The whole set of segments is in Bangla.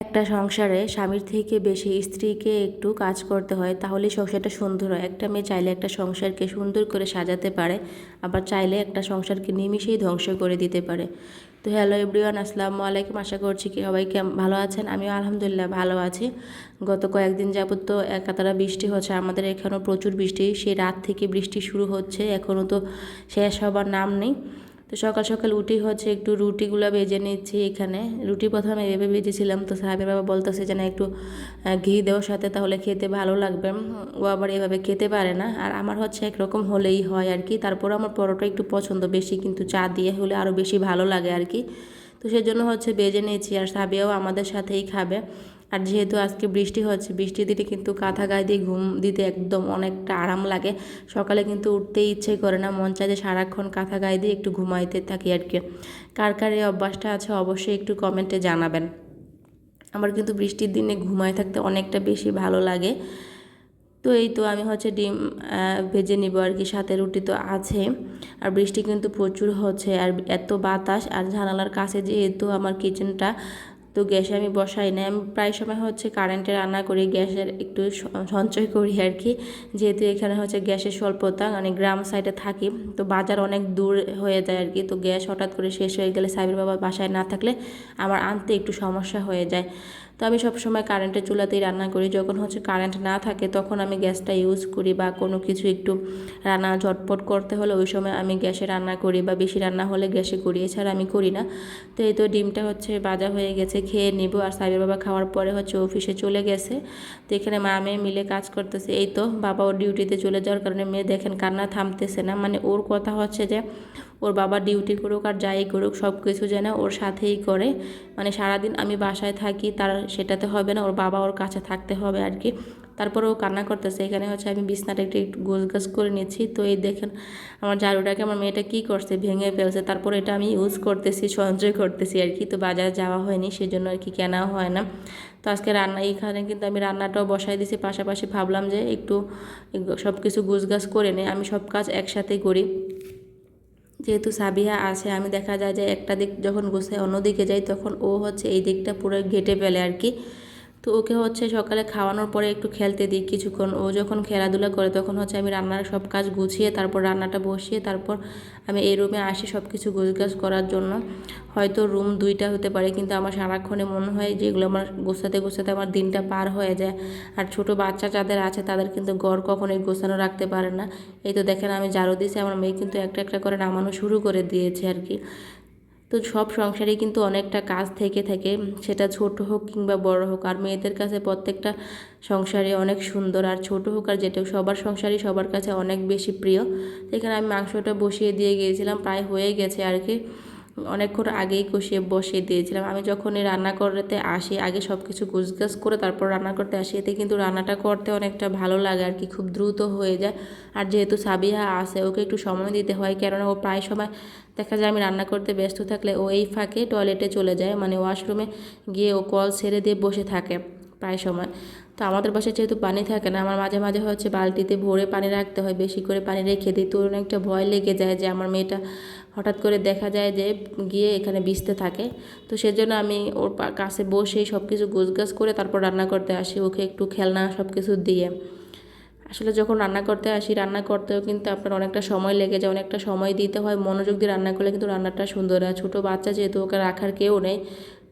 একটা সংসারে স্বামীর থেকে বেশি স্ত্রীকে একটু কাজ করতে হয় তাহলে সংসারটা সুন্দর হয়। একটা মেয়ে চাইলে একটা সংসারকে সুন্দর করে সাজাতে পারে, আবার চাইলে একটা সংসারকে নিমিশেই ধ্বংস করে দিতে পারে। তো হ্যালো এভরিওয়ান আসসালামু আলাইকুম। আশা করছি কি সবাইকে ভালো আছেন? আমিও আলহামদুলিল্লাহ ভালো আছি। গত কয়েকদিন যাবত তো একাতারা বৃষ্টি হচ্ছে, আমাদের এখানেও প্রচুর বৃষ্টি। সেই রাত থেকে বৃষ্টি শুরু হচ্ছে এখনও তো শেষ হবার নাম নেই। তো সকাল সকাল উঠি হচ্ছে একটু রুটিগুলো বেজে নিচ্ছি এখানে। রুটি প্রথমে এভাবে বেজেছিলাম তো সাহেবের বাবা বলতেছে যে না একটু ঘি দেওয়ার সাথে তাহলে খেতে ভালো লাগবে। ও আবার এভাবে খেতে পারে না। আর আমার হচ্ছে একরকম হলেই হয় আর কি। তারপর আমার পরোটা একটু পছন্দ বেশি, কিন্তু চা দিয়ে হলে আরও বেশি ভালো লাগে আর কি। তো সেজন্য হচ্ছে বেজে নিয়েছি। আর সাবিয়াও আমাদের সাথেই খাবে। আর যেহেতু আজকে বৃষ্টি হচ্ছে, বৃষ্টি দিলে কিন্তু কাঁথা গায়ে দিয়ে ঘুম দিতে একদম অনেকটা আরাম লাগে। সকালে কিন্তু উঠতেই ইচ্ছে করে না, মন চায় যে সারাক্ষণ কাঁথা গায়ে দিয়ে একটু ঘুমাইতে থাকি আর কি। কার কার এই অভ্যাসটা আছে অবশ্যই একটু কমেন্টে জানাবেন। আমার কিন্তু বৃষ্টির দিনে ঘুমায় থাকতে অনেকটা বেশি ভালো লাগে। তো এই তো আমি হচ্ছে ডিম ভেজে নিব আর কি, সাথে রুটি তো আছে। আর বৃষ্টি কিন্তু প্রচুর হচ্ছে, আর এত বাতাস আর জানালার কাছে যেহেতু আমার কিচেনটা তো গ্যাসে আমি বসাই না আমি প্রায় সময় হচ্ছে কারেন্টে রান্না করি, গ্যাসের একটু সঞ্চয় করি আর কি যেহেতু এখানে হচ্ছে গ্যাসের স্বল্পতা মানে গ্রাম সাইডে থাকি, তো বাজার অনেক দূর হয়ে যায় আর কি তো গ্যাস হঠাৎ করে শেষ হয়ে গেলে সাইবের বাবা বাসায় না থাকলে আমার আনতে একটু সমস্যা হয়ে যায়। তো আমি সবসময় কারেন্টের চুলাতেই রান্না করি। যখন হচ্ছে কারেন্ট না থাকে, তখন আমি গ্যাসটা ইউজ করি বা কোনো কিছু একটু রান্না ঝটপট করতে হলে ওই সময় আমি গ্যাসে রান্না করি বা বেশি রান্না হলে গ্যাসে করি, এছাড়া আমি করি না। তো এই তো ডিমটা হচ্ছে বাজা হয়ে গেছে, খেয়ে নিব। আর সাইবের বাবা খাওয়ার পরে হচ্ছে অফিসে চলে গেছে। তো এখানে মা মেয়ে মিলে কাজ করতেছে। এই তো বাবা ওর ডিউটিতে চলে যাওয়ার কারণে মেয়ে দেখেন কান্না থামতেছে না। মানে ওর কথা হচ্ছে যে ওর বাবা ডিউটি করুক আর যাই করুক, সব কিছু যেন ওর সাথেই করে। মানে সারাদিন আমি বাসায় থাকি, তার সেটাতে হবে না, ওর বাবা ওর কাছে থাকতে হবে আর কি তারপরে ও কান্না করতেছে, এখানে হচ্ছে আমি বিছনাটা একটু একটু গোছ গাছ করে নিচ্ছি তো এই দেখেন, আমার ঝাড়ুটাকে আমার মেয়েটা কী করছে, ভেঙে ফেলছে। তারপর এটা আমি ইউজ করতেছি, সঞ্চয় করতেছি আর কি তো বাজারে যাওয়া হয়নি, সেজন্য আর কি কেনাও হয় না। তো আজকে রান্না এইখানে কিন্তু আমি রান্নাটাও বসাই দিছি। পাশাপাশি ভাবলাম যে একটু সব কিছু গুছগাছ করে নেই। আমি সব কাজ একসাথেই করি। যেহেতু সাবিহা আছে, আমি দেখা যায় যে একটা দিক যখন গুছাই অন্য দিকে যাই, তখন ও হচ্ছে এই দিকটা পুরো ঘেটে ফেলে আর কি। তো ওকে হচ্ছে সকালে খাওয়ানোর পরে একটু খেলতে দিই কিছুক্ষণ। ও যখন খেলাধুলা করে তখন হচ্ছে আমি রান্নার সব কাজ গুছিয়ে তারপর রান্নাটা বসিয়ে তারপর আমি এই রুমে আসি সব কিছু গোছগাছ করার জন্য। হয়তো রুম দুইটা হতে পারে কিন্তু আমার সারাক্ষণে মনে হয় যেগুলো আমার গোছাতে গোছাতে আমার দিনটা পার হয়ে যায়। আর ছোট বাচ্চা যাদের আছে তাদের কিন্তু গড় কখনোই গোছানো রাখতে পারে না। এই তো দেখেন আমি জারো দিয়েছি, আমার মেয়ে কিন্তু একটা একটা করে নামানো শুরু করে দিয়েছে আর কি। তো সব সংসারে কিন্তু অনেকটা কাজ থেকে থাকে সেটা ছোট হোক কিংবা বড় হোক। আর মেয়েদের কাছে প্রত্যেকটা সংসারে অনেক সুন্দর, আর ছোট হোক আর যেটা সবার সংসারই সবার কাছে অনেক বেশি প্রিয়। সেখানে আমি মাংসটা বসিয়ে দিয়ে গিয়েছিলাম, প্রায় হয়ে গেছে আর কি। অনেকক্ষণ আগেই কষিয়ে বসিয়ে দিয়েছিলাম। আমি যখন এই রান্না করতে আসি, আগে সব কিছু গুছগাছ করে তারপর রান্না করতে আসি। এতে কিন্তু রান্নাটা করতে অনেকটা ভালো লাগে আর কি, খুব দ্রুত হয়ে যায়। আর যেহেতু সাবিহা আসে ওকে একটু সময় দিতে হয়, কেননা ও প্রায় সময় দেখা যায় আমি রান্না করতে ব্যস্ত থাকলে ও এই ফাঁকে টয়লেটে চলে যায়। মানে ওয়াশরুমে গিয়ে ও কল ছেড়ে দিয়ে বসে থাকে প্রায় সময়। তো আমাদের বাসায় যেহেতু পানি থাকে না, আমার মাঝে মাঝে হচ্ছে বালতিতে ভরে পানি রাখতে হয়, বেশি করে পানি রেখে দিই। তো অনেকটা ভয় লেগে যায় যে আমার মেয়েটা হঠাৎ করে দেখা যায় যে গিয়ে এখানে ভিজতে থাকে। তো সেজন্য আমি ওর কাছে বসে সব কিছু গোছগাছ করে তারপর রান্না করতে আসি, ওকে একটু খেলনা সব কিছু দিয়ে। আসলে যখন রান্না করতে আসি, রান্না করতেও কিন্তু আপনার অনেকটা সময় লেগে যায়, অনেকটা সময় দিতে হয়। মনোযোগ দিয়ে রান্না করলে কিন্তু রান্নাটা সুন্দর হয়। ছোটো বাচ্চা যেহেতু ওকে রাখার কেউ নেই,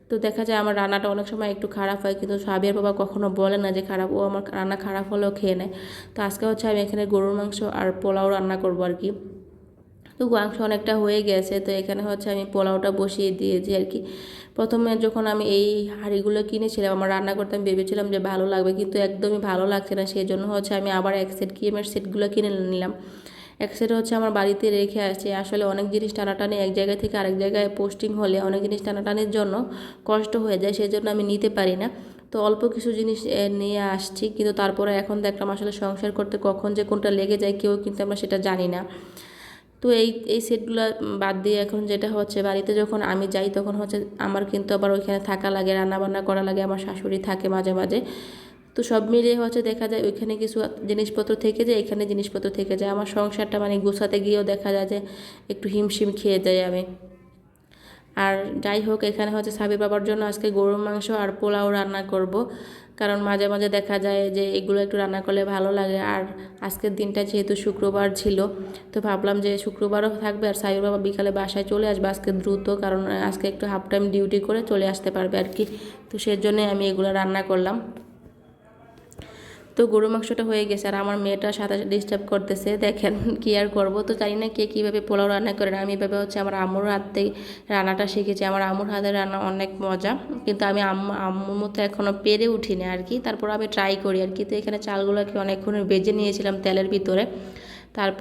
তো দেখা যায় আমার রান্নাটা অনেক সময় একটু খারাপ হয়। কিন্তু সাবিয়ার বাবা কখনো বলে না যে খারাপ, ও আমার রান্না খারাপ হলেও খেয়ে নেয়। তো আজকে হচ্ছে আমি এখানে গরুর মাংস আর পোলাও রান্না করব আর কি। তো মাংস অনেকটা হয়ে গেছে, তো এখানে হচ্ছে আমি পোলাওটা বসিয়ে দিয়েছি আর কি। প্রথমে যখন আমি এই হাঁড়িগুলো কিনেছিলাম, আমার রান্না করতে আমি ভেবেছিলাম যে ভালো লাগবে, কিন্তু একদমই ভালো লাগছে না সেই জন্য হচ্ছে আমি আবার এক সেট কিএমের সেটগুলো কিনে নিলাম। এক সেট হচ্ছে আমার বাড়িতে রেখে আসছে। আসলে অনেক জিনিস টানাটানি এক জায়গা থেকে আরেক জায়গায় পোস্টিং হলে অনেক জিনিস টানাটানির জন্য কষ্ট হয়ে যায় সেই জন্য আমি নিতে পারি না। তো অল্প কিছু জিনিস নিয়ে আসছি, কিন্তু তারপরে এখন দেখলাম আসলে সংসার করতে কখন যে কোনটা লেগে যায়, কেউ কিন্তু আমরা সেটা জানি না। তো এই এই সেটগুলো বাদ দিয়ে এখন যেটা হচ্ছে বাড়িতে যখন আমি যাই তখন হচ্ছে আমার কিন্তু আবার ওইখানে থাকা লাগে, রান্নাবান্না করা লাগে, আমার শাশুড়ি থাকে মাঝে মাঝে। তো সব মিলিয়ে হচ্ছে দেখা যায় ওইখানে কিছু জিনিসপত্র থেকে যায়, এখানে জিনিসপত্র থেকে যায়। আমার সংসারটা মানে গুছাতে গিয়েও দেখা যায় যে একটু হিমশিম খেয়ে যাই আমি। আর যাই হোক, এখানে হচ্ছে সাবির বাবার জন্য আজকে গরুর মাংস আর পোলাও রান্না করব। কারণ মাঝে মাঝে দেখা যায় যে এগুলো একটু রান্না করলে ভালো লাগে। আর আজকের দিনটা যেহেতু শুক্রবার ছিল, তো ভাবলাম যে শুক্রবারও থাকবে আর সাইর বাবা বিকালে বাসায় চলে আসবে আজকে দ্রুত, কারণ আজকে একটু হাফ টাইম ডিউটি করে চলে আসতে পারবে আর কি। তো সেজন্যই আমি এগুলো রান্না করলাম। তো গরু মাংসটা হয়ে গেছে আর আমার মেয়েটা সাথে ডিস্টার্ব করতেছে। দেখেন কি আর করব? তো জানি না কে কীভাবে পোলাও রান্না করে আমি এভাবে হচ্ছে আমার আম্মুর হাতে রান্নাটা শিখেছি। আমার আম্মুর হাতে রান্না অনেক মজা। কিন্তু আমি আম্মু, আম্মুর মতো এখনও পেরে উঠিনি আর কি। তারপর আমি ট্রাই করি আর কি। তো এখানে চালগুলোকে অনেকক্ষণ বেজে নিয়েছিলাম তেলের ভিতরে। তারপর